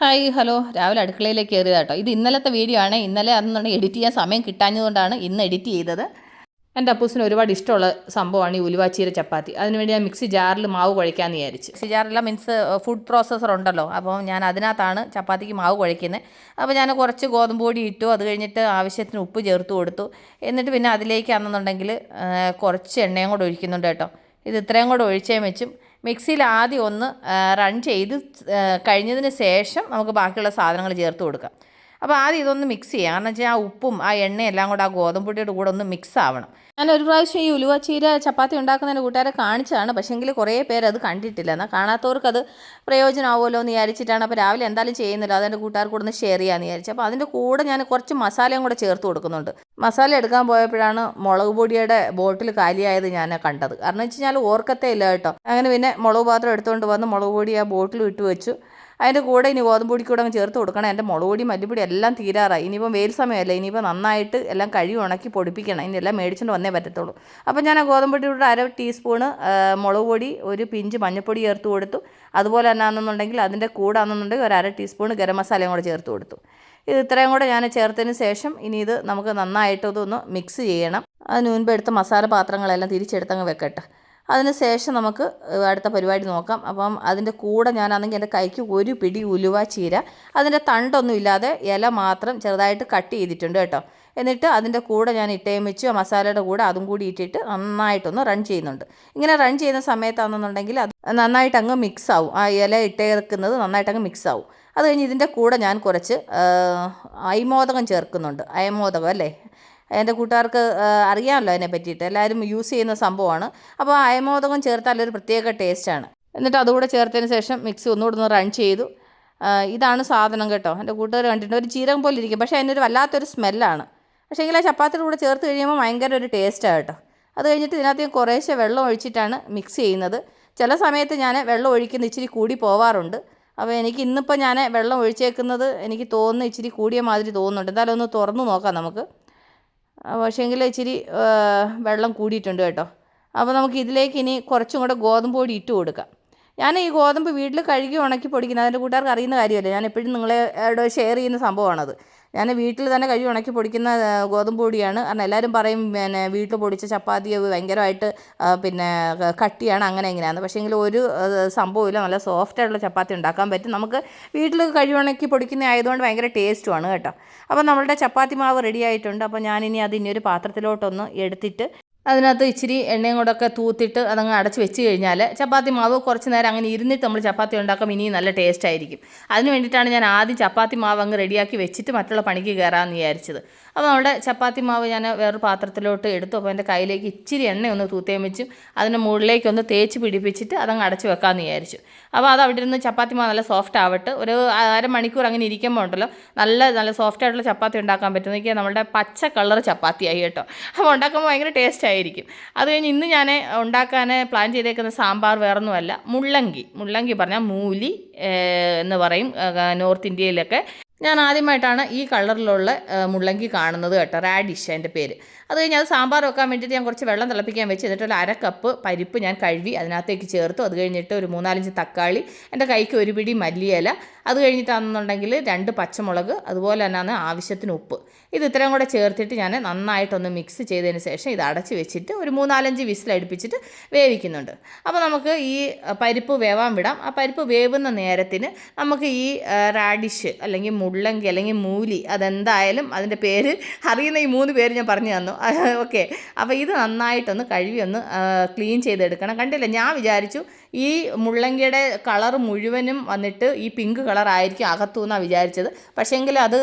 Hi hello. രാവിലെ അടുക്കളയിലേക്ക് കയറിയത് കേട്ടോ ഇത് ഇന്നലത്തെ വീഡിയോ ആണ്. ഇന്നലെ അന്നുണ്ടെങ്കിൽ എഡിറ്റ് ചെയ്യാൻ സമയം കിട്ടാഞ്ഞതുകൊണ്ടാണ് ഇന്ന് എഡിറ്റ് ചെയ്തത്. എന്റെ അപ്പൂസിന് ഒരുപാട് ഇഷ്ടമുള്ള സംഭവമാണ് ഈ ഉലുവാച്ചീര ചപ്പാത്തി. അതിനുവേണ്ടി ഞാൻ മിക്സി ജാറിൽ മാവ് കുഴയ്ക്കാമെന്ന് വിചാരിച്ചു. മിക്സി ജാറില്ല മീൻസ് ഫുഡ് പ്രോസസ്സർ ഉണ്ടല്ലോ. അപ്പോൾ ഞാൻ അതിനകത്താണ് ചപ്പാത്തിക്ക് മാവ് കുഴയ്ക്കുന്നത് അപ്പോൾ ഞാൻ കുറച്ച് ഗോതമ്പ് പൊടി ഇട്ടു. അത് കഴിഞ്ഞിട്ട് ആവശ്യത്തിന് ഉപ്പ് ചേർത്ത് കൊടുത്തു. എന്നിട്ട് പിന്നെ അതിലേക്കാണെന്നുണ്ടെങ്കിൽ കുറച്ച് എണ്ണയും കൂടെ ഒഴിക്കുന്നുണ്ട് കേട്ടോ. ഇത് ഇത്രയും കൂടെ ഒഴിച്ചേ വെച്ചും മിക്സിയിൽ ആദ്യം ഒന്ന് റൺ ചെയ്ത് കഴിഞ്ഞതിന് ശേഷം നമുക്ക് ബാക്കിയുള്ള സാധനങ്ങൾ ചേർത്ത് കൊടുക്കാം. അപ്പോൾ ആദ്യം ഇതൊന്ന് മിക്സ് ചെയ്യാം. കാരണം വെച്ചാൽ ആ ഉപ്പും ആ എണ്ണയും എല്ലാം കൂടെ ആ ഗോതമ്പൊടിയുടെ കൂടെ ഒന്ന് മിക്സ് ആവണം. ഞാൻ ഒരു പ്രാവശ്യം ഈ ഉലുവ ചീര ചപ്പാത്തി ഉണ്ടാക്കുന്നതിന് കൂട്ടുകാരെ കാണിച്ചതാണ്. പക്ഷേങ്കിൽ കുറേ പേര് അത് കണ്ടിട്ടില്ല. എന്നാൽ കാണാത്തവർക്ക് അത് പ്രയോജനമാവുമല്ലോ എന്ന് വിചാരിച്ചിട്ടാണ്. അപ്പോൾ രാവിലെ എന്തായാലും ചെയ്യുന്നില്ല. അതെന്റെ കൂട്ടുകാർക്ക് കൂടെ ഒന്ന് ഷെയർ ചെയ്യാമെന്ന് വിചാരിച്ചു. അപ്പോൾ അതിന്റെ കൂടെ ഞാൻ കുറച്ച് മസാലയും കൂടെ ചേർത്ത് കൊടുക്കുന്നുണ്ട്. മസാല എടുക്കാൻ പോയപ്പോഴാണ് മുളക് പൊടിയുടെ ബോട്ടിൽ കാലിയായത് ഞാൻ കണ്ടത്. കാരണം വെച്ച് കഴിഞ്ഞാൽ ഓർക്കത്തേ ഇല്ല കേട്ടോ. അങ്ങനെ പിന്നെ മുളക് പാത്രം എടുത്തുകൊണ്ട് വന്ന് മുളക് പൊടി ആ ബോട്ടിൽ ഇട്ട് വെച്ചു. അതിന്റെ കൂടെ ഇനി ഗോതമ്പ് പൊടി കൂടെ ചേർത്ത് കൊടുക്കണം. എന്റെ മുളക് പൊടി മല്ലിപ്പൊടി എല്ലാം തീരാറായി. ഇനിയിപ്പം വെയിൽ സമയമല്ലേ ഇനിയിപ്പോൾ നന്നായിട്ട് എല്ലാം കഴുകി ഉണക്കി പൊടിപ്പിക്കണം. ഇനി എല്ലാം മേടിച്ചുകൊണ്ട് വന്നേ പറ്റത്തുള്ളൂ. അപ്പോൾ ഞാൻ ആ ഗോതമ്പ് കൂടെ അര ടീസ്പൂണ് മുളക് പൊടി ഒരു പിഞ്ച് മഞ്ഞൾപ്പൊടി ചേർത്ത് കൊടുത്തു. അതുപോലെ തന്നെ ആണെന്നുണ്ടെങ്കിൽ അതിന്റെ കൂടെ ആണെന്നുണ്ടെങ്കിൽ ഒരു അര ടീസ്പൂൺ ഗരം മസാലയും കൂടെ ചേർത്ത് കൊടുത്തു. ഇത് ഇത്രയും കൂടെ ഞാൻ ചേർത്തതിന് ശേഷം ഇനി ഇത് നമുക്ക് നന്നായിട്ട് ഇതൊന്ന് മിക്സ് ചെയ്യണം. അതിന് മുൻപ് എടുത്ത മസാല പാത്രങ്ങളെല്ലാം തിരിച്ചെടുത്തങ്ങ് വെക്കട്ടെ. അതിന് ശേഷം നമുക്ക് അടുത്ത പരിപാടി നോക്കാം. അപ്പം അതിന്റെ കൂടെ ഞാനാണെങ്കിൽ എന്റെ കൈക്ക് ഒരു പിടി ഉലുവ ചീര അതിന്റെ തണ്ടൊന്നും ഇല്ലാതെ ഇല മാത്രം ചെറുതായിട്ട് കട്ട് ചെയ്തിട്ടുണ്ട് കേട്ടോ. എന്നിട്ട് അതിന്റെ കൂടെ ഞാൻ ഇട്ടയും വെച്ച് മസാലയുടെ കൂടെ അതും കൂടി ഇട്ടിട്ട് നന്നായിട്ടൊന്ന് റൺ ചെയ്യുന്നുണ്ട്. ഇങ്ങനെ റൺ ചെയ്യുന്ന സമയത്താണെന്നുണ്ടെങ്കിൽ അത് നന്നായിട്ട് അങ്ങ് മിക്സ് ആവും. ആ ഇല ഇട്ടേക്കുന്നത് നന്നായിട്ട് അങ്ങ് മിക്സ് ആവും. അത് കഴിഞ്ഞ് ഇതിന്റെ കൂടെ ഞാൻ കുറച്ച് അയമോദകം ചേർക്കുന്നുണ്ട്. അയമോദകം അല്ലേ? എന്റെ കൂട്ടുകാർക്ക് അറിയാമല്ലോ അതിനെ പറ്റിയിട്ട്. എല്ലാവരും യൂസ് ചെയ്യുന്ന സംഭവമാണ്. അപ്പോൾ അയമോദകം ചേർത്താൽ ഒരു പ്രത്യേക ടേസ്റ്റാണ് എന്നിട്ട് അതുകൂടെ ചേർത്തതിന് ശേഷം മിക്സി ഒന്നുകൂടെ ഒന്ന് റൺ ചെയ്തു. ഇതാണ് സാധനം കേട്ടോ. എന്റെ കൂട്ടുകാർ കണ്ടിട്ടുണ്ട്. ഒരു ചീരകം പോലെ ഇരിക്കും. പക്ഷേ അതിനൊരു വല്ലാത്തൊരു സ്മെല്ലാണ് പക്ഷേ എങ്കിൽ ആ ചപ്പാത്തിയുടെ കൂടെ ചേർത്ത് കഴിയുമ്പോൾ ഭയങ്കര ഒരു ടേസ്റ്റാണ് കേട്ടോ. അത് കഴിഞ്ഞിട്ട് ഇതിനകത്ത് ഞാൻ കുറേശ്ശെ വെള്ളം ഒഴിച്ചിട്ടാണ് മിക്സ് ചെയ്യുന്നത്. ചില സമയത്ത് ഞാൻ വെള്ളം ഒഴിക്കുന്ന ഇച്ചിരി കൂടി പോവാറുണ്ട്. അപ്പോൾ എനിക്ക് ഇന്നിപ്പോൾ ഞാൻ വെള്ളം ഒഴിച്ചേക്കുന്നത് എനിക്ക് തോന്നുന്ന ഇച്ചിരി കൂടിയ മാതിരി തോന്നുന്നുണ്ട്. എന്തായാലും ഒന്ന് തുറന്ന് നോക്കാം നമുക്ക്. പക്ഷേങ്കിൽ ഇച്ചിരി വെള്ളം കൂടിയിട്ടുണ്ട് കേട്ടോ. അപ്പോൾ നമുക്ക് ഇതിലേക്ക് ഇനി കുറച്ചും കൂടെ ഗോതമ്പ് പൊടി ഇട്ട് കൊടുക്കാം. ഞാൻ ഈ ഗോതമ്പ് വീട്ടിൽ കഴുകി ഉണക്കി പൊടിക്കുന്നത് അതിന്റെ കൂട്ടുകാർക്ക് അറിയുന്ന കാര്യമല്ല? ഞാൻ എപ്പോഴും നിങ്ങളെ ഷെയർ ചെയ്യുന്ന സംഭവമാണത്. ഞാൻ വീട്ടിൽ തന്നെ കഴുകി ഉണക്കി പൊടിക്കുന്ന ഗോതമ്പ് പൊടിയാണ്. കാരണം എല്ലാവരും പറയും പിന്നെ വീട്ടിൽ പൊടിച്ച ചപ്പാത്തി ഭയങ്കരമായിട്ട് പിന്നെ ക- കട്ടിയാണ് അങ്ങനെ എങ്ങനെയാണ് പക്ഷേ എങ്കിൽ ഒരു സംഭവമില്ല നല്ല സോഫ്റ്റ് ആയിട്ടുള്ള ചപ്പാത്തി ഉണ്ടാക്കാൻ പറ്റും. നമുക്ക് വീട്ടിൽ കഴുകി ഉണക്കി പൊടിക്കുന്ന ആയതുകൊണ്ട് ഭയങ്കര ടേസ്റ്റുമാണ് കേട്ടോ. അപ്പോൾ നമ്മളുടെ ചപ്പാത്തി മാവ് റെഡി ആയിട്ടുണ്ട്. അപ്പോൾ ഞാനിനി അത് ഇനി ഒരു പാത്രത്തിലോട്ടൊന്ന് എടുത്തിട്ട് അതിനകത്ത് ഇച്ചിരി എണ്ണയും കൊണ്ടൊക്കെ തൂത്തിട്ട് അതങ്ങ് അടച്ച് വെച്ച് കഴിഞ്ഞാൽ ചപ്പാത്തി മാവ് കുറച്ച് നേരം അങ്ങനെ ഇരുന്നിട്ട് നമ്മൾ ചപ്പാത്തി ഉണ്ടാക്കും ഇനിയും നല്ല ടേസ്റ്റ് ആയിരിക്കും. അതിന് വേണ്ടിയിട്ടാണ് ഞാൻ ആദ്യം ചപ്പാത്തി മാവ് അങ്ങ് റെഡിയാക്കി വെച്ചിട്ട് മറ്റുള്ള പണിക്ക് കയറാമെന്ന് വിചാരിച്ചത്. അപ്പോൾ നമ്മുടെ ചപ്പാത്തി മാവ് ഞാൻ വേറൊരു പാത്രത്തിലോട്ട് എടുത്തു. അപ്പോൾ എന്റെ കയ്യിലേക്ക് ഇച്ചിരി എണ്ണ ഒന്ന് തൂത്തേം വെച്ചു. അതിന്റെ മുകളിലേക്ക് ഒന്ന് തേച്ച് പിടിപ്പിച്ചിട്ട് അതങ്ങ് അടച്ച് വെക്കാമെന്ന് വിചാരിച്ചു. അപ്പോൾ അത് അവിടെ ഇരുന്ന് ചപ്പാത്തി മാവ് നല്ല സോഫ്റ്റ് ആവട്ടെ. ഒരു അരമണിക്കൂർ അങ്ങനെ ഇരിക്കുമ്പോൾ ഉണ്ടല്ലോ. നല്ല നല്ല സോഫ്റ്റ് ആയിട്ടുള്ള ചപ്പാത്തി ഉണ്ടാക്കാൻ പറ്റുന്ന നമ്മുടെ പച്ച കളർ ചപ്പാത്തിയായി കേട്ടോ. അപ്പോൾ ഉണ്ടാക്കുമ്പോൾ ഭയങ്കര ടേസ്റ്റ് ആയിരിക്കും. അത് കഴിഞ്ഞ് ഇന്ന് ഞാൻ ഉണ്ടാക്കാൻ പ്ലാൻ ചെയ്തേക്കുന്ന സാമ്പാർ വേറൊന്നുമല്ല. മുള്ളങ്കി. മുള്ളങ്കി പറഞ്ഞാൽ മൂലി എന്ന് പറയും നോർത്ത് ഇന്ത്യയിലൊക്കെ. ഞാൻ ആദ്യമായിട്ടാണ് ഈ കളറിലുള്ള മുള്ളങ്കി കാണുന്നത് കേട്ടോ റാഡിഷ് എന്റെ പേര്. അത് കഴിഞ്ഞ് അത് സാമ്പാർ വെക്കാൻ വേണ്ടിയിട്ട് ഞാൻ കുറച്ച് വെള്ളം തിളപ്പിക്കാൻ വെച്ച് എന്നിട്ട് ഒരു അര കപ്പ് പരിപ്പ് ഞാൻ കഴുകി അതിനകത്തേക്ക് ചേർത്തു. അത് കഴിഞ്ഞിട്ട് ഒരു മൂന്നാലഞ്ച് തക്കാളി എന്റെ കൈക്ക് ഒരു പിടി മല്ലിയില. അത് കഴിഞ്ഞിട്ടാണെന്നുണ്ടെങ്കിൽ രണ്ട് പച്ചമുളക് അതുപോലെ തന്നെയാണ് ആവശ്യത്തിന് ഉപ്പ്. ഇത് ഇത്രയും കൂടെ ചേർത്തിട്ട് ഞാൻ നന്നായിട്ടൊന്ന് മിക്സ് ചെയ്തതിന് ശേഷം ഇത് അടച്ച് വെച്ചിട്ട് ഒരു മൂന്നാലഞ്ച് വിസിലടുപ്പിച്ചിട്ട് വേവിക്കുന്നുണ്ട്. അപ്പോൾ നമുക്ക് ഈ പരിപ്പ് വേവാൻ വിടാം. ആ പരിപ്പ് വേവുന്ന നേരത്തിന് നമുക്ക് ഈ റാഡിഷ് അല്ലെങ്കിൽ മുള്ളങ്കി അല്ലെങ്കിൽ മൂലി അതെന്തായാലും അതിന്റെ പേര് അറിയുന്ന ഈ മൂന്ന് പേര് ഞാൻ പറഞ്ഞു തന്നു. ഓക്കെ അപ്പോൾ ഇത് നന്നായിട്ടൊന്ന് കഴുകി ഒന്ന് ക്ലീൻ ചെയ്തെടുക്കണം. കണ്ടില്ല? ഞാൻ വിചാരിച്ചു ഈ മുള്ളങ്കിയുടെ കളർ മുഴുവനും വന്നിട്ട് ഈ പിങ്ക് കളർ ആയിരിക്കും അകത്തു എന്നാണ് വിചാരിച്ചത്. പക്ഷേങ്കിൽ അത്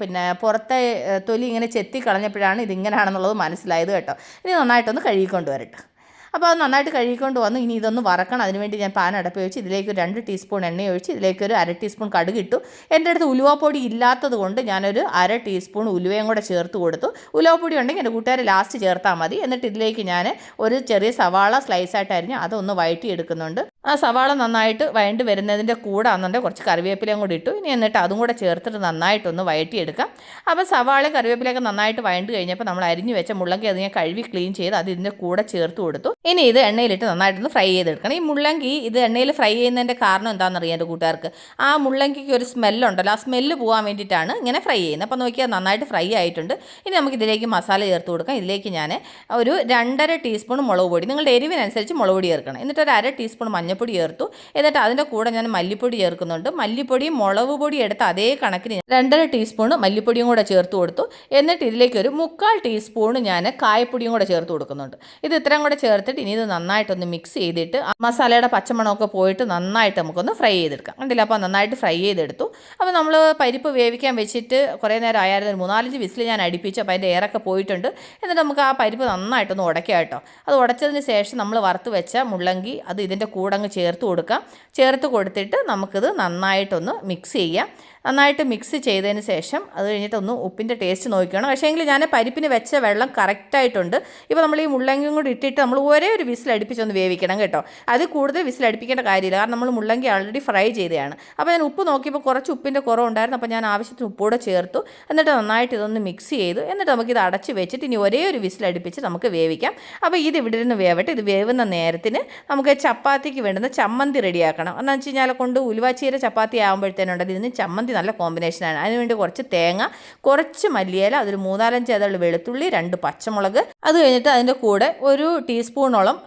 പിന്നെ പുറത്തെ തൊലി ഇങ്ങനെ ചെത്തി കളഞ്ഞപ്പോഴാണ് ഇതിങ്ങനെയാണെന്നുള്ളത് മനസ്സിലായത് കേട്ടോ. ഇനി നന്നായിട്ടൊന്ന് കഴുകിക്കൊണ്ട് വരട്ടെ. അപ്പോൾ അത് നന്നായിട്ട് കഴുകിക്കൊണ്ട് വന്നു. ഇനി ഇതൊന്ന് വറക്കണം. അതിനുവേണ്ടി ഞാൻ പാൻ അടപ്പ് വെച്ച് ഇതിലേക്ക് രണ്ട് ടീസ്പൂൺ എണ്ണ ഒഴിച്ച് ഇതിലേക്ക് ഒരു അര ടീസ്പൂൺ കടുക് ഇട്ടു. എന്റെ അടുത്ത് ഉലുവപ്പൊടി ഇല്ലാത്തത് കൊണ്ട് ഞാനൊരു അര ടീസ്പൂൺ ഉലുവയും കൂടെ ചേർത്ത് കൊടുത്തു. ഉലുവപ്പൊടി ഉണ്ടെങ്കിൽ എന്റെ കൂട്ടുകാർ ലാസ്റ്റ് ചേർത്താൽ മതി. എന്നിട്ട് ഇതിലേക്ക് ഞാൻ ഒരു ചെറിയ സവാള സ്ലൈസായിട്ട് അതൊന്ന് വഴറ്റി എടുക്കുന്നുണ്ട് ആ സവാള നന്നായിട്ട് വഴണ്ട് വരുന്നതിന്റെ കൂടെ ആണെന്നുണ്ടെങ്കിൽ കുറച്ച് കറിവേപ്പിലയും കൂടി ഇട്ടു. ഇനി എന്നിട്ട് അതും കൂടെ ചേർത്തിട്ട് നന്നായിട്ടൊന്ന് വഴറ്റിയെടുക്കാം അപ്പോൾ സവാളയും കറിവേപ്പിലയൊക്കെ നന്നായിട്ട് വഴണ്ട് കഴിഞ്ഞപ്പോൾ നമ്മൾ അരിഞ്ഞു വെച്ച മുള്ളങ്കി അത് ഞാൻ കഴുകി ക്ലീൻ ചെയ്ത് അത് ഇതിന്റെ കൂടെ ചേർത്ത് കൊടുത്തു. ഇനി ഇത് എണ്ണയിലിട്ട് നന്നായിട്ടൊന്ന് ഫ്രൈ ചെയ്തെടുക്കണം. ഈ മുള്ളങ്കി ഇത് എണ്ണയിൽ ഫ്രൈ ചെയ്യുന്നതിന്റെ കാരണം എന്താണെന്ന് അറിയാം എന്റെ കൂട്ടുകാർക്ക്? ആ മുള്ളങ്കിക്ക് ഒരു സ്മെല്ലുണ്ടല്ലോ. ആ സ്മെല്ല് പോകാൻ വേണ്ടിയിട്ടാണ് ഇങ്ങനെ ഫ്രൈ ചെയ്യുന്നത്. അപ്പോൾ നോക്കിയാൽ നന്നായിട്ട് ഫ്രൈ ആയിട്ടുണ്ട്. ഇനി നമുക്ക് ഇതിലേക്ക് മസാല ചേർത്ത് കൊടുക്കാം. ഇതിലേക്ക് ഞാൻ ഒരു രണ്ടര ടീസ്പൂൺ മുളക് പൊടി. നിങ്ങളുടെ എരിവിനനുസരിച്ച് മുളക് പൊടി ചേർക്കണം. എന്നിട്ട് ഒരു അര ടീസ്പൂൺ മഞ്ഞൾപ്പൊടി ചേർത്തു. എന്നിട്ട് അതിന്റെ കൂടെ ഞാൻ മല്ലിപ്പൊടി ചേർക്കുന്നുണ്ട്. മല്ലിപ്പൊടിയും മുളക് പൊടി എടുത്ത് അതേ കണക്കിന് രണ്ടര ടീസ്പൂൺ മല്ലിപ്പൊടിയും കൂടെ ചേർത്ത് കൊടുത്തു. എന്നിട്ട് ഇതിലേക്ക് ഒരു മുക്കാൽ ടീസ്പൂൺ ഞാൻ കായപ്പൊടിയും കൂടെ ചേർത്ത് കൊടുക്കുന്നുണ്ട്. ഇത് ഇത്രയും കൂടെ ചേർത്തിട്ട് ഇനി ഇത് നന്നായിട്ടൊന്ന് മിക്സ് ചെയ്തിട്ട് മസാലയുടെ പച്ചമണമൊക്കെ പോയിട്ട് നന്നായിട്ട് നമുക്കൊന്ന് ഫ്രൈ ചെയ്തെടുക്കാം. കണ്ടില്ല? അപ്പോൾ നന്നായിട്ട് ഫ്രൈ ചെയ്തെടുത്തു. അപ്പോൾ നമ്മൾ പരിപ്പ് വേവിക്കാൻ വെച്ചിട്ട് കുറേ നേരം ആയാലും ഒരു മൂന്നാലഞ്ച് വിസിൽ ഞാൻ അടുപ്പിച്ചു. അപ്പോൾ അതിന്റെ എയറൊക്കെ പോയിട്ടുണ്ട്. എന്നിട്ട് നമുക്ക് ആ പരിപ്പ് നന്നായിട്ടൊന്ന് ഉടയ്ക്കാം കേട്ടോ. അത് ഉടച്ചതിന് ശേഷം നമ്മൾ വറുത്ത് വെച്ച മുള്ളങ്കി അത് ഇതിന്റെ കൂടെ അങ്ങ് ചേർത്ത് കൊടുക്കാം. ചേർത്ത് കൊടുത്തിട്ട് നമുക്കിത് നന്നായിട്ടൊന്ന് മിക്സ് ചെയ്യാം. നന്നായിട്ട് മിക്സ് ചെയ്തതിന് ശേഷം അത് കഴിഞ്ഞിട്ടൊന്ന് ഉപ്പിന്റെ ടേസ്റ്റ് നോക്കിക്കണം. പക്ഷേ എങ്കിൽ ഞാൻ പരിപ്പിന് വെച്ച വെള്ളം കറക്റ്റായിട്ടുണ്ട് ഇപ്പോൾ നമ്മൾ ഈ മുള്ളങ്കിയും കൂടി ഇട്ടിട്ട് നമ്മൾ ഒരേ ഒരു വിസിൽ അടുപ്പിച്ചൊന്ന് വേവിക്കണം കേട്ടോ. അത് കൂടുതൽ വിസിൽ അടുപ്പിക്കേണ്ട കാര്യമില്ല. കാരണം നമ്മൾ മുള്ളങ്കി ആൾറെഡി ഫ്രൈ ചെയ്തതാണ്. അപ്പോൾ ഞാൻ ഉപ്പ് നോക്കിയപ്പോൾ കുറച്ച് ഉപ്പിന്റെ കുറവുണ്ടായിരുന്നു അപ്പോൾ ഞാൻ ആവശ്യത്തിന് ഉപ്പൂടെ ചേർത്തു. എന്നിട്ട് നന്നായിട്ട് ഇതൊന്ന് മിക്സ് ചെയ്തു. എന്നിട്ട് നമുക്കിത് അടച്ച് വെച്ചിട്ട് ഇനി ഒരേ ഒരു വിസിൽ അടുപ്പിച്ച് നമുക്ക് വേവിക്കാം. അപ്പോൾ ഇത് ഇവിടെ ഇരുന്ന് വേവട്ടെ. ഇത് വേവുന്ന നേരത്തിന് നമുക്ക് ചപ്പാത്തിക്ക് വേണ്ടുന്ന ചമ്മന്തി റെഡിയാക്കണം എന്ന് വെച്ച് കഴിഞ്ഞാൽ കൊണ്ട് ഉലുവാച്ചീര ചപ്പാത്തി ആകുമ്പോഴത്തേനുണ്ട് ഇതിന് ചമ്മന്തി നല്ല കോമ്പിനേഷനാണ് അതിനുവേണ്ടി കുറച്ച് തേങ്ങ കുറച്ച് മല്ലിയില അതിൽ മൂന്നാലഞ്ച് ഏതാണ്ട് വെളുത്തുള്ളി രണ്ട് പച്ചമുളക്. അത് കഴിഞ്ഞിട്ട് അതിന്റെ കൂടെ ഒരു ടീസ്പൂണോളം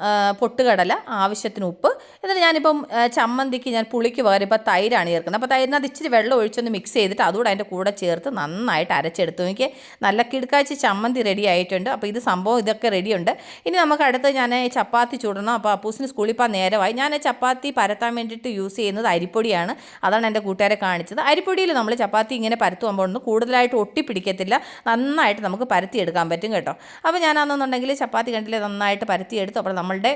പൊട്ടുകടല ആവശ്യത്തിന് ഉപ്പ്. എന്നിട്ട് ഞാനിപ്പം ചമ്മന്തിക്ക് ഞാൻ പുളിക്ക് പകരം ഇപ്പോൾ തൈരാണ് ചേർക്കുന്നത്. അപ്പോൾ തൈരിനകത്ത് ഇച്ചിരി വെള്ളം ഒഴിച്ചൊന്ന് മിക്സ് ചെയ്തിട്ട് അതുകൂടെ അതിന്റെ കൂടെ ചേർത്ത് നന്നായിട്ട് അരച്ചെടുത്തു എനിക്ക് നല്ല കിടുക്കാച്ചി ചമ്മന്തി റെഡി ആയിട്ടുണ്ട്. അപ്പോൾ ഇത് സംഭവം ഇതൊക്കെ റെഡിയുണ്ട് ഇനി നമുക്ക് അടുത്ത് ഞാൻ ചപ്പാത്തി ചൂടണം. അപ്പോൾ അപ്പൂസിന് സ്കൂളിൽ പോകാൻ നേരമായി. ഞാൻ ചപ്പാത്തി പരത്താൻ വേണ്ടിയിട്ട് യൂസ് ചെയ്യുന്നത് അരിപ്പൊടിയാണ്. അതാണ് എന്റെ കൂട്ടുകാരെ കാണിച്ചത്. അരിപ്പൊടിയിൽ നമ്മൾ ചപ്പാത്തി ഇങ്ങനെ പരത്തുമ്പോൾ ഒന്ന് കൂടുതലായിട്ട് ഒട്ടിപ്പിടിക്കത്തില്ല. നന്നായിട്ട് നമുക്ക് പരത്തിയെടുക്കാൻ പറ്റും കേട്ടോ. അപ്പോൾ ഞാനാണെന്നുണ്ടെങ്കിൽ ചപ്പാത്തി കണ്ടില്ലേ നന്നായിട്ട് പരത്തിയെടുത്തു. അപ്പോൾ നമ്മളുടെ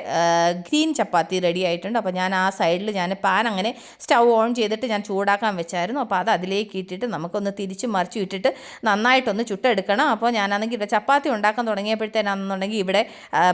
ഗ്രീൻ ചപ്പാത്തി റെഡി ആയിട്ടുണ്ട്. അപ്പോൾ ഞാൻ ആ സൈഡിൽ ഞാൻ പാൻ അങ്ങനെ സ്റ്റൗ ഓൺ ചെയ്തിട്ട് ഞാൻ ചൂടാക്കാൻ വെച്ചായിരുന്നു. അപ്പോൾ അത് അതിലേക്ക് ഇട്ടിട്ട് നമുക്കൊന്ന് തിരിച്ച് മറിച്ച് ഇട്ടിട്ട് നന്നായിട്ടൊന്ന് ചുട്ടെടുക്കണം. അപ്പോൾ ഞാനാണെങ്കിൽ ഇവിടെ ചപ്പാത്തി ഉണ്ടാക്കാൻ തുടങ്ങിയപ്പോഴത്തേനാണെന്നുണ്ടെങ്കിൽ ഇവിടെ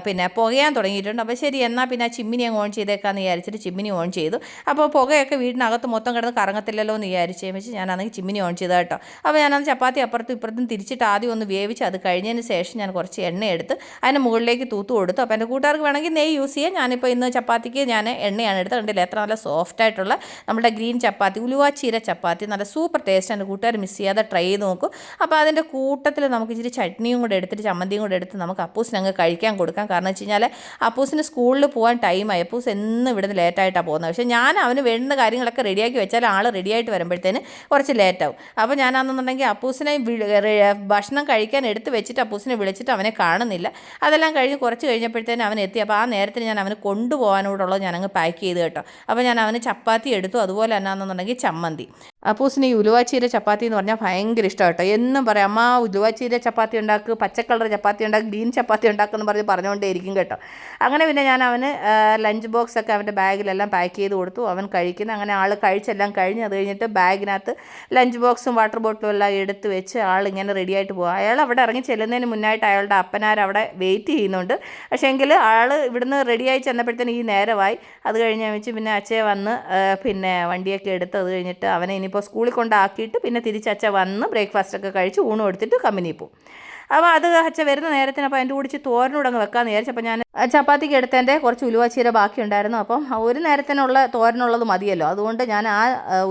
പിന്നെ പുകയാൻ തുടങ്ങിയിട്ടുണ്ട്. അപ്പോൾ ശരി എന്നാൽ പിന്നെ ആ ചിമ്മിനി അങ്ങ് ഓൺ ചെയ്തേക്കാന്ന് വിചാരിച്ചിട്ട് ചിമ്മിനി ഓൺ ചെയ്തു. അപ്പോൾ പുകയൊക്കെ വീടിനകത്ത് മൊത്തം കിടന്ന് കറങ്ങത്തില്ലല്ലോ എന്ന് വിചാരിച്ചേ വെച്ച് ഞാനാണെങ്കിൽ ചിമ്മിനി ഓൺ ചെയ്തത് കേട്ടോ അപ്പോൾ ഞാനത് ചപ്പാത്തി അപ്പുറത്തും ഇപ്പുറത്തും തിരിച്ചിട്ട് ആദ്യം ഒന്ന് വേവിച്ച് അത് കഴിഞ്ഞതിന് ശേഷം ഞാൻ കുറച്ച് എണ്ണ എടുത്ത് അതിന്റെ മുകളിലേക്ക് തൂത്ത് കൊടുത്തു. അപ്പോൾ എന്റെ കൂട്ടുകാർക്ക് വേണമെങ്കിൽ നെയ്യ് യൂസ് ചെയ്യാം. ഞാനിപ്പോൾ ഇന്ന് ചപ്പാത്തിക്ക് ഞാൻ എണ്ണയാണ് എടുത്തത്. കണ്ടില്ല? എത്ര നല്ല സോഫ്റ്റ് ആയിട്ടുള്ള നമ്മുടെ ഗ്രീൻ ചപ്പാത്തി ഉലുവ ചീര ചപ്പാത്തി. നല്ല സൂപ്പർ ടേസ്റ്റ് എന്റെ കൂട്ടുകാർ മിസ് ചെയ്യാതെ ട്രൈ ചെയ്ത് നോക്കും. അപ്പോൾ അതിന്റെ കൂട്ടത്തിൽ നമുക്ക് ഇച്ചിരി ചട്നിയും കൂടെ എടുത്തിട്ട് ചമ്മന്തിയും കൂടെ എടുത്ത് നമുക്ക് അപ്പൂസിന് അങ്ങ് കഴിക്കാൻ കൊടുക്കാം. കാരണം വെച്ച് കഴിഞ്ഞാൽ അപ്പൂസിന് സ്കൂളിൽ പോകാൻ ടൈമായി അപ്പൂസ് എന്നും ഇവിടുന്ന് ലേറ്റായിട്ടാണ് പോകുന്നത്. പക്ഷേ ഞാൻ അവന് വേണ്ടുന്ന കാര്യങ്ങളൊക്കെ റെഡിയാക്കി വെച്ചാൽ ആൾ റെഡിയായിട്ട് വരുമ്പോഴത്തേന് കുറച്ച് ലേറ്റാവും. അപ്പോൾ ഞാനാണെന്നുണ്ടെങ്കിൽ അപ്പൂസിനെ ഭക്ഷണം കഴിക്കാൻ എടുത്ത് വെച്ചിട്ട് അപ്പൂസിനെ വിളിച്ചിട്ട് അവനെ കാണുന്നില്ല. അതെല്ലാം കഴിഞ്ഞ് കുറച്ച് കഴിഞ്ഞപ്പോഴത്തേന് അവൻ എത്തി. അപ്പോൾ ആ നേരത്തിന് ഞാൻ അവന് കൊണ്ടുപോകാനോടുള്ളത് ഞാനങ്ങ് പാക്ക് ചെയ്ത് കേട്ടോ. അപ്പോൾ ഞാൻ അവന് ചപ്പാത്തി എടുത്തു. അതുപോലെ തന്നെ ആണെന്നുണ്ടെങ്കിൽ ചമ്മന്തി. അപ്പൂസിന് ഈ ഉലുവാച്ചീര ചപ്പാത്തി എന്ന് പറഞ്ഞാൽ ഭയങ്കര ഇഷ്ടം കേട്ടോ എന്നും പറയാം അമ്മ ഉലുവാച്ചീര ചപ്പാത്തി ഉണ്ടാക്കുക പച്ചക്കളർ ചപ്പാത്തി ഉണ്ടാക്കുക ഗ്രീൻ ചപ്പാത്തി ഉണ്ടാക്കുമെന്ന് പറഞ്ഞ് പറഞ്ഞുകൊണ്ടേ ഇരിക്കും കേട്ടോ. അങ്ങനെ പിന്നെ ഞാൻ അവന് ലഞ്ച് ബോക്സ് ഒക്കെ അവന്റെ ബാഗിലെല്ലാം പാക്ക് ചെയ്ത് കൊടുത്തു. അവൻ കഴിക്കുന്നു. അങ്ങനെ ആൾ കഴിച്ചെല്ലാം കഴിഞ്ഞ് അത് കഴിഞ്ഞിട്ട് ബാഗിനകത്ത് ലഞ്ച് ബോക്സും വാട്ടർ ബോട്ടിലും എല്ലാം എടുത്ത് വെച്ച് ആൾ ഇങ്ങനെ റെഡി ആയിട്ട് പോകും അയാൾ അവിടെ ഇറങ്ങി ചെല്ലുന്നതിന് മുന്നായിട്ട് അയാളുടെ അപ്പനാർ അവിടെ വെയിറ്റ് ചെയ്യുന്നുണ്ട്. പക്ഷേ എങ്കിൽ ആൾ ഇവിടുന്ന് റെഡിയായി ചെന്നപ്പോഴത്തേന് ഈ നേരമായി. അത് കഴിഞ്ഞ് വെച്ച് പിന്നെ അച്ഛയെ വന്ന് പിന്നെ വണ്ടിയൊക്കെ എടുത്ത് അത് കഴിഞ്ഞിട്ട് അവനെ ഇനിയിപ്പോൾ സ്കൂളിൽ കൊണ്ടാക്കിയിട്ട് പിന്നെ തിരിച്ച് അച്ഛ വന്ന് ബ്രേക്ക്ഫാസ്റ്റ് ഒക്കെ കഴിച്ച് ഊണ് കൊടുത്തിട്ട് കമ്പനി പോകും അപ്പോൾ അത് അച്ഛ വരുന്ന നേരത്തിന് അപ്പോൾ അതിന്റെ കൂടിച്ച് തോരനോടങ്ങ് വെക്കാമെന്ന് വിചാരിച്ചപ്പോൾ ഞാൻ ചപ്പാത്തിക്ക് എടുത്തതിന്റെ കുറച്ച് ഉലുവാച്ചീര ബാക്കി ഉണ്ടായിരുന്നു അപ്പം ഒരു നേരത്തിനുള്ള തോരനുള്ളത് മതിയല്ലോ. അതുകൊണ്ട് ഞാൻ ആ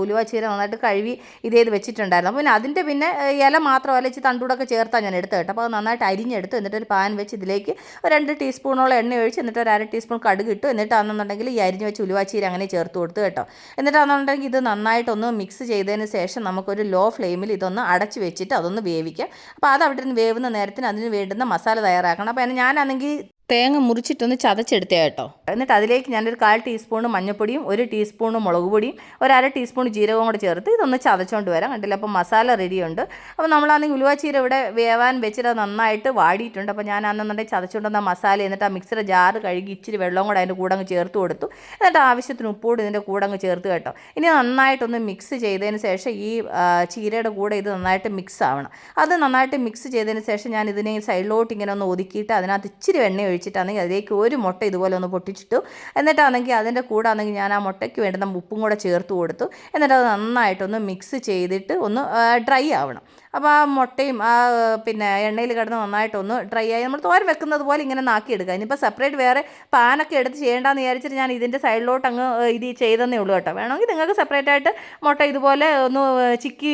ഉലുവാച്ചീര നന്നായിട്ട് കഴുകി ഇത് ചെയ്ത് വെച്ചിട്ടുണ്ടായിരുന്നു. അപ്പോൾ പിന്നെ അതിന്റെ പിന്നെ ഇല മാത്രമല്ല ഇച്ചിരി തണ്ടൂടൊക്കെ ചേർത്താണ് ഞാൻ എടുത്ത് കേട്ടോ. അപ്പോൾ അത് നന്നായിട്ട് അരിഞ്ഞെടുത്ത്. എന്നിട്ട് ഒരു പാൻ വെച്ച് ഇതിലേക്ക് ഒരു രണ്ട് ടീസ്പൂണോളം എണ്ണ ഒഴിച്ച് എന്നിട്ട് ഒരു അര ടീസ്പൂൺ കടുക് ഇട്ടു. എന്നിട്ട് ആണെന്നുണ്ടെങ്കിൽ ഈ അരിഞ്ഞ് വെച്ച് ഉലുവാച്ചീര അങ്ങനെ ചേർത്ത് കൊടുത്തു കേട്ടോ. എന്നിട്ട് അന്നുണ്ടെങ്കിൽ ഇത് നന്നായിട്ടൊന്ന് മിക്സ് ചെയ്തതിന് ശേഷം നമുക്കൊരു ലോ ഫ്ലെയിമിൽ ഇതൊന്ന് അടച്ച് വെച്ചിട്ട് അതൊന്ന് വേവിക്കാം. അപ്പോൾ അത് അവിടെ നിന്ന് വേവുന്ന നേരത്തിന് അതിന് വേണ്ടുന്ന മസാല തയ്യാറാക്കണം. അപ്പോൾ ഞാനാണെങ്കിൽ തേങ്ങ മുറിച്ചിട്ടൊന്ന് ചതച്ചെടുത്തേ കേട്ടോ. എന്നിട്ട് അതിലേക്ക് ഞാനൊരു കാൽ ടീസ്പൂൺ മഞ്ഞൾപ്പൊടിയും ഒരു ടീസ്പൂൺ മുളക് പൊടിയും ഒരു അര ടീസ്പൂൺ ജീരകവും കൂടെ ചേർത്ത് ഇതൊന്ന് ചതച്ചുകൊണ്ട് വരാം. കണ്ടില്ല? അപ്പോൾ മസാല റെഡിയുണ്ട്. അപ്പോൾ നമ്മളാണെങ്കിൽ ഉലുവാച്ചീര ഇവിടെ വേവാൻ വെച്ചിട്ട് നന്നായിട്ട് വാടിയിട്ടുണ്ട്. അപ്പോൾ ഞാൻ അന്നുണ്ടെങ്കിൽ ചതച്ചുകൊണ്ടുവന്ന മസാല എന്നിട്ട് ആ മിക്സിയുടെ ജാറ് കഴുകി ഇച്ചിരി വെള്ളം കൂടെ അതിന്റെ കൂടെ അങ്ങ് ചേർത്ത് കൊടുത്തു. എന്നിട്ട് ആവശ്യത്തിന് ഉപ്പോട് ഇതിന്റെ കൂടെ അങ്ങ് ചേർത്ത് കേട്ടോ. ഇനി നന്നായിട്ടൊന്ന് മിക്സ് ചെയ്തതിന് ശേഷം ഈ ചീരയുടെ കൂടെ ഇത് നന്നായിട്ട് മിക്സ് ആവണം. അത് നന്നായിട്ട് മിക്സ് ചെയ്തതിന് ശേഷം ഞാൻ ഇതിനെ സൈഡിലോട്ട് ഇങ്ങനെ ഒന്ന് ഒതുക്കിയിട്ട് അതിനകത്ത് ഇച്ചിരി എണ്ണ ഒഴിച്ച് വെച്ചിട്ടാണെങ്കിൽ അതിലേക്ക് ഒരു മുട്ട ഇതുപോലെ ഒന്ന് പൊട്ടിച്ചിട്ടു. എന്നിട്ടാണെങ്കിൽ അതിന്റെ കൂടെ ആണെങ്കിൽ ഞാൻ ആ മുട്ടയ്ക്ക് വേണ്ടുന്ന ഉപ്പും കൂടെ ചേർത്ത് കൊടുത്തു. എന്നിട്ട് അത് നന്നായിട്ടൊന്ന് മിക്സ് ചെയ്തിട്ട് ഒന്ന് ഡ്രൈ ആവണം. അപ്പോൾ ആ മുട്ടയും ആ പിന്നെ എണ്ണയിൽ കിടന്ന് നന്നായിട്ടൊന്ന് ഡ്രൈ ആയി. നമ്മൾ തോരൻ വെക്കുന്നത് പോലെ ഇങ്ങനെ നാക്കിയെടുക്കുക. ഇനിയിപ്പോൾ സെപ്പറേറ്റ് വേറെ പാനൊക്കെ എടുത്ത് ചെയ്യേണ്ടെന്ന് വിചാരിച്ചിട്ട് ഞാൻ ഇതിന്റെ സൈഡിലോട്ട് അങ്ങ് ഇത് ചെയ്തെന്നേ ഉള്ളൂ കേട്ടോ. വേണമെങ്കിൽ നിങ്ങൾക്ക് സെപ്പറേറ്റ് ആയിട്ട് മുട്ട ഇതുപോലെ ഒന്ന് ചിക്കി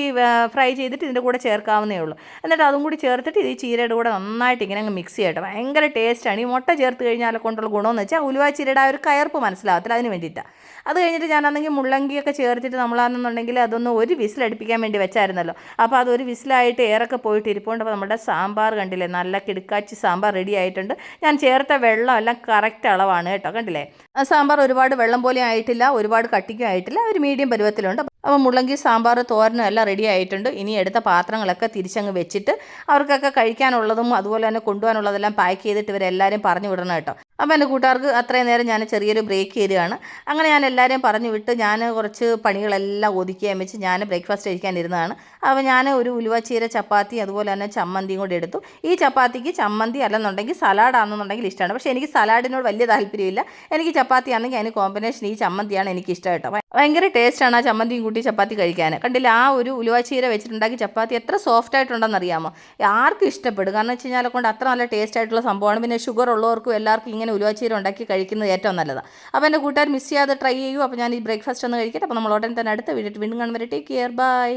ഫ്രൈ ചെയ്തിട്ട് ഇതിന്റെ കൂടെ ചേർക്കാവുന്നേ ഉള്ളൂ. എന്നിട്ട് അതും കൂടി ചേർത്തിട്ട് ഇത് ഈ ചീരയുടെ കൂടെ നന്നായിട്ട് ഇങ്ങനെ അങ്ങ് മിക്സ് ചെയ്യട്ടെ ഭയങ്കര ടേസ്റ്റാണ് ഈ മുട്ട ചേർത്ത് കഴിഞ്ഞാൽ കൊണ്ടുള്ള ഗുണമെന്ന് വെച്ചാൽ ഉലുവ ചീരയുടെ ആ ഒരു കയർപ്പ് മനസ്സിലാവത്തില്ല അതിന് വേണ്ടിയിട്ടാണ് അത് കഴിഞ്ഞിട്ട് ഞാനാണെങ്കിൽ മുള്ളങ്കിയൊക്കെ ചേർത്തിട്ട് നമ്മളാണെന്നുണ്ടെങ്കിൽ അതൊന്ന് ഒരു വിസിലടുപ്പിക്കാൻ വേണ്ടി വെച്ചായിരുന്നല്ലോ. അപ്പോൾ അതൊരു വിസിലായിട്ട് ഏറൊക്കെ പോയിട്ട് ഇരിപ്പുണ്ട്. അപ്പോൾ നമ്മുടെ സാമ്പാർ കണ്ടില്ലേ? നല്ല കിടുക്കാച്ചി സാമ്പാർ റെഡി ആയിട്ടുണ്ട്. ഞാൻ ചേർത്ത വെള്ളം എല്ലാം കറക്റ്റ് അളവാണ് കേട്ടോ. കണ്ടില്ലേ? സാമ്പാർ ഒരുപാട് വെള്ളം പോലെ ആയിട്ടില്ല ഒരുപാട് കട്ടിക്കും ആയിട്ടില്ല ഒരു മീഡിയം പരുവത്തിലുണ്ട്. അപ്പോൾ മുള്ളങ്കി സാമ്പാർ തോരനും എല്ലാം റെഡി ആയിട്ടുണ്ട്. ഇനി എടുത്ത പാത്രങ്ങളൊക്കെ തിരിച്ചങ്ങ് വെച്ചിട്ട് അവർക്കൊക്കെ കഴിക്കാനുള്ളതും അതുപോലെ തന്നെ കൊണ്ടുപോകാനുള്ളതെല്ലാം പാക്ക് ചെയ്തിട്ട് ഇവരെല്ലാവരും പറഞ്ഞു വിടണം കേട്ടോ. അപ്പോൾ എന്റെ കൂട്ടുകാർക്ക് അത്രയും നേരം ഞാൻ ചെറിയൊരു ബ്രേക്ക് ചെയ്തുകയാണ് അങ്ങനെ ഞാൻ എല്ലാവരെയും പറഞ്ഞു വിട്ട് ഞാൻ കുറച്ച് പണികളെല്ലാം ഒതുക്കിയാൻ വെച്ച് ഞാൻ ബ്രേക്ക്ഫാസ്റ്റ് കഴിക്കാനിരുന്നതാണ് അപ്പോൾ ഞാൻ ഒരു ഉലുവച്ചീര ചപ്പാത്തി അതുപോലെ തന്നെ ചമ്മന്തിയും കൂടി എടുത്തു. ഈ ചപ്പാത്തിക്ക് ചമ്മന്തി അല്ലെന്നുണ്ടെങ്കിൽ സലാഡാണെന്നുണ്ടെങ്കിൽ ഇഷ്ടമാണ്. പക്ഷേ എനിക്ക് സലാഡിനോട് വലിയ താല്പര്യമില്ല. എനിക്ക് ചപ്പാത്തി ആണെങ്കിൽ അതിന് കോമ്പിനേഷൻ ഈ ചമ്മന്തിയാണ് എനിക്ക് ഇഷ്ടം കേട്ടോ. ഭയങ്കര ടേസ്റ്റാണ് ആ ചമ്മന്തിയും കൂട്ടി ചപ്പാത്തി കഴിക്കാൻ. കണ്ടില്ല ആ ഒരു ഉലുവാച്ചീര വെച്ചിട്ടുണ്ടാക്കി ചപ്പാത്തി എത്ര സോഫ്റ്റ് ആയിട്ടുണ്ടെന്ന് അറിയാമോ? ആർക്കും ഇഷ്ടപ്പെടും. കാരണം വെച്ച് കഴിഞ്ഞാൽ കൊണ്ട് അത്ര നല്ല ടേസ്റ്റ് ആയിട്ടുള്ള സംഭവമാണ്. പിന്നെ ഷുഗർ ഉള്ളവർക്കും എല്ലാവർക്കും ഇങ്ങനെ ഉലുവാച്ചീര ഉണ്ടാക്കി കഴിക്കുന്നത് ഏറ്റവും നല്ലതാണ് അപ്പോൾ എന്റെ കൂട്ടുകാർ മിസ് ചെയ്യാതെ ട്രൈ ചെയ്യൂ. അപ്പോൾ ഞാൻ ഈ ബ്രേക്ക്ഫാസ്റ്റ് ഒന്ന് കഴിക്കട്ടെ. അപ്പോൾ നമ്മൾ ഉടനെ തന്നെ അടുത്ത വീഡിയോ വീണ്ടും കാണുമ്പോൾ ടേക്ക് കെയർ ബൈ